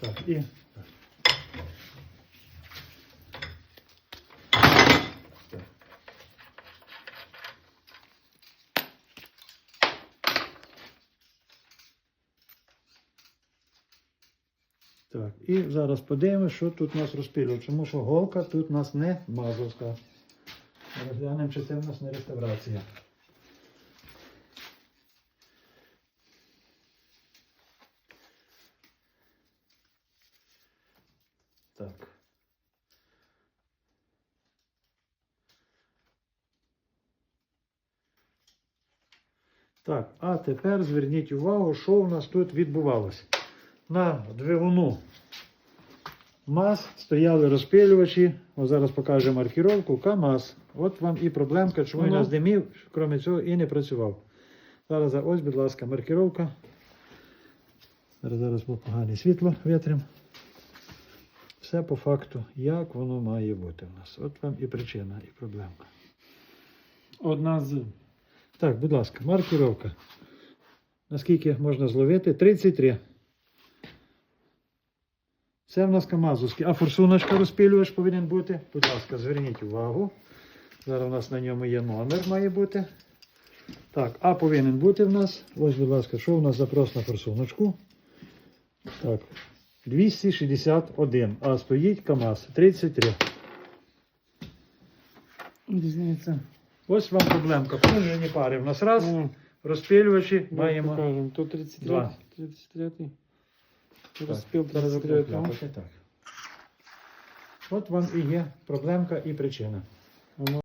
Так, і. Так. І зараз подивимося, що тут у нас розпилює. Тому що голка тут у нас не мазовська. Розглянемо, чи це в нас не реставрація. Так. Так, а тепер зверніть увагу, що у нас тут відбувалося. На двигуну МАЗ стояли розпилювачі. Ось зараз покажу маркіровку КАМАЗ. От вам і проблемка, чому він Ну. нас димів, крім цього, і не працював. Зараз, ось, будь ласка, маркіровка. Зараз, зараз було погане світло вітрям. Все по факту, як воно має бути у нас. От вам і причина, і проблемка. Одна з. Так, будь ласка, маркіровка. Наскільки можна зловити? 33. Це в нас Камазовський. А форсуночка розпилювач повинен бути. Будь ласка, зверніть увагу. Зараз у нас на ньому є номер, має бути. Так, а повинен бути в нас. Ось, будь ласка, що у нас запрос на форсуночку? Так, 261. А стоїть КАМАЗ 33. Різниця. Ось вам проблемка. Пружені пари. В нас раз, Ну, розпилювачі давай маємо. покажемо. То 33. Два. 33. Так, Розпил зараз 33. окремо, так. От вам і є проблемка і причина.